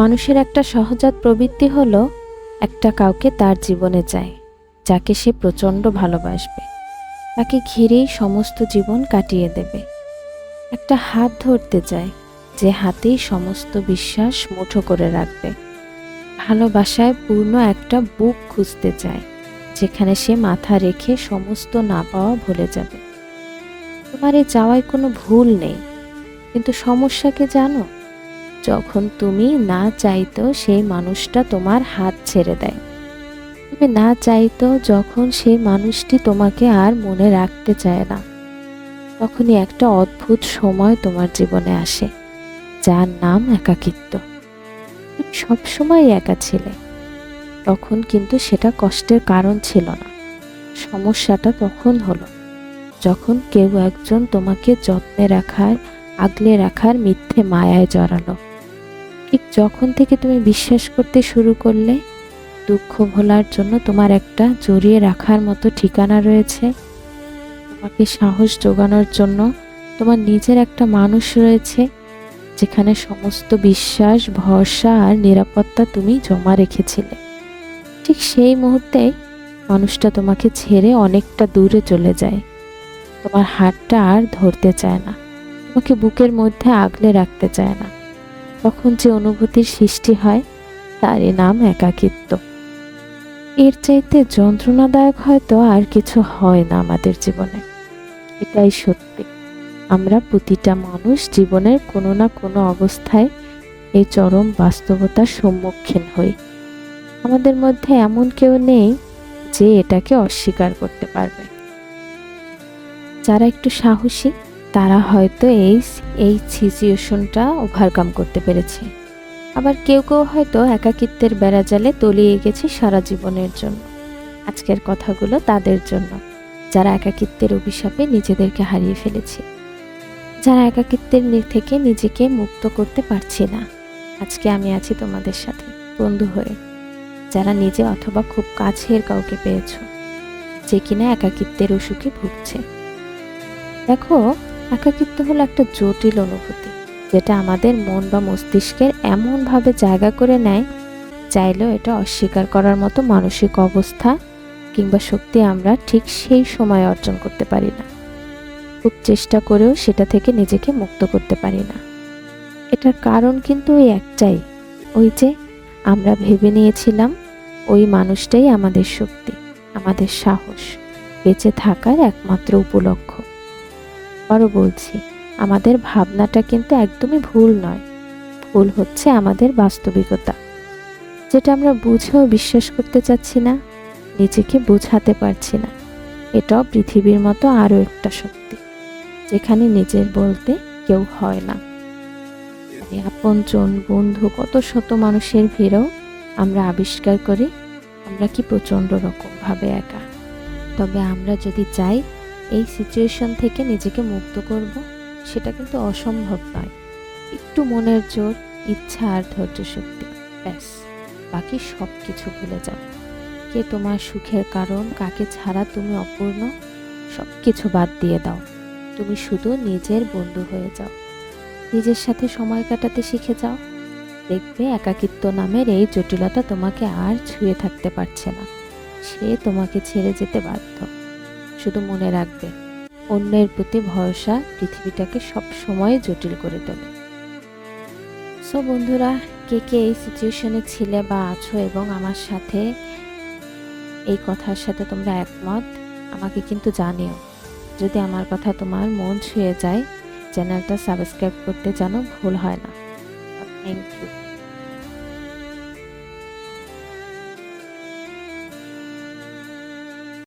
মানুষের একটা সহজাত প্রবৃত্তি হলো একটা কাউকে তার জীবনে চায় যাকে সে প্রচণ্ড ভালোবাসবে, তাকে ঘিরেই সমস্ত জীবন কাটিয়ে দেবে। একটা হাত ধরতে চায়, যে হাতেই সমস্ত বিশ্বাস মুঠো করে রাখবে। ভালোবাসায় পূর্ণ একটা বুক খুঁজতে চায়, যেখানে সে মাথা রেখে সমস্ত না পাওয়া ভুলে যাবে। তোমার এই যাওয়ায় কোনো ভুল নেই, কিন্তু সমস্যাকে জানো? যখন তুমি না চাইতো সেই মানুষটা তোমার হাত ছেড়ে দেয়। তুমি না চাইতো যখন সেই মানুষটি তোমাকে আর মনে রাখতে চায় না, তখনই একটা অদ্ভুত সময় তোমার জীবনে আসে, যার নাম একাকিত্ব। তুমি সবসময় একা ছিলে, তখন কিন্তু সেটা কষ্টের কারণ ছিল না, সমস্যাটা তখন হলো, যখন কেউ একজন তোমাকে যত্নে রাখার, আগলে রাখার মিথ্যে মায়ায় জড়ালো। ঠিক যখন থেকে তুমি বিশ্বাস করতে শুরু করলে, দুঃখ ভোলার জন্য তোমার একটা জড়িয়ে রাখার মতো ঠিকানা রয়েছে। তোমাকে সাহস জোগানোর জন্য তোমার নিজের একটা মানুষ রয়েছে, যেখানে সমস্ত বিশ্বাস, ভরসা আর নিরাপত্তা তুমি জমা রেখেছিলে। ঠিক সেই মুহূর্তে মানুষটা তোমাকে ছেড়ে অনেকটা দূরে চলে যায়। তোমার হাতটা আর ধরতে চায় না। তোমাকে বুকের মধ্যে আগলে রাখতে চায় না। তখন যে অনুভূতির সৃষ্টি হয়, তারই নাম একাকিত্ব। এর চাইতে যন্ত্রণাদায়ক হয়তো আর কিছু হয় না আমাদের জীবনে। এটাই সত্যি। আমরা প্রতিটা মানুষ জীবনের কোনো না কোনো অবস্থায় এই চরম বাস্তবতার সম্মুখীন হই। আমাদের মধ্যে এমন কেউ নেই যে এটাকে অস্বীকার করতে পারবে। যারা একটু সাহসী তারা হয়তো এই এই সিচুয়েশনটা ওভারকাম করতে পেরেছে। আবার কেউ কেউ হয়তো একাকিত্বের বেড়াজালে তলিয়ে গেছে সারা জীবনের জন্য। আজকের কথাগুলো তাদের জন্য, যারা একাকিত্বের অভিশাপে নিজেদেরকে হারিয়ে ফেলেছে। যারা একাকিত্বের থেকে নিজেকে মুক্ত করতে পারছি না। আজকে আমি আছি তোমাদের সাথে, বন্ধু হয়ে। যারা নিজে অথবা খুব কাছের কাউকে পেয়েছ, যে কিনা একাকিত্বের অসুখে ভুগছে। দেখো একাকিত্ব হলো একটা জটিল অনুভূতি, যেটা আমাদের মন বা মস্তিষ্কের এমনভাবে জায়গা করে নেয়, চাইলেও এটা অস্বীকার করার মতো মানসিক অবস্থা কিংবা শক্তি আমরা ঠিক সেই সময় অর্জন করতে পারি না। খুব চেষ্টা করেও সেটা থেকে নিজেকে মুক্ত করতে পারি না। এটার কারণ কিন্তু ওই একটাই, ওই যে আমরা ভেবে নিয়েছিলাম ওই মানুষটাই আমাদের শক্তি, আমাদের সাহস, বেঁচে থাকার একমাত্র উপলক্ষ। আবারও বলছি, আমাদের ভাবনাটা কিন্তু একদমই ভুল নয়। ভুল হচ্ছে আমাদের বাস্তবিকতা। যেটা আমরা বুঝেও বিশ্বাস করতে চাচ্ছি না, নিজেকে বোঝাতে পারছি না। এটাও পৃথিবীর মতো আরও একটা সত্যি যেখানে নিজের বলতে কেউ হয় না। মানে আপনজন বন্ধু, কত শত মানুষের ভিড়েও আমরা আবিষ্কার করি, আমরা কি প্রচণ্ড রকমভাবে একা? তবে আমরা যদি চাই এই সিচুয়েশন থেকে নিজেকে মুক্ত করব, সেটা কিন্তু অসম্ভব নয়। একটু মনের জোর, ইচ্ছা আর ধৈর্য শক্তি, ব্যাস, বাকি সব কিছু ভুলে যাও। কে তোমার সুখের কারণ, কাকে ছাড়া তুমি অপূর্ণ সব কিছু বাদ দিয়ে দাও। তুমি শুধু নিজের বন্ধু হয়ে যাও। নিজের সাথে সময় কাটাতে শিখে যাও। দেখবে একাকিত্ব নামের এই জটিলতা তোমাকে আর ছুঁয়ে থাকতে পারছে না। সে তোমাকে ছেড়ে যেতে বাধ্য। শুধু মনে রাখবে, অন্যের প্রতি ভরসা পৃথিবীটাকে সব সময় জটিল করে তোলে। সো বন্ধুরা, কে কে এই সিচুয়েশনে ছিলে বা আছো এবং আমার সাথে, এই কথার সাথে তোমরা একমত, আমাকে কিন্তু জানিও। যদি আমার কথা তোমার মন ছুঁয়ে যায় চ্যানেলটা সাবস্ক্রাইব করতে জানো ভুল হয় না। Thank you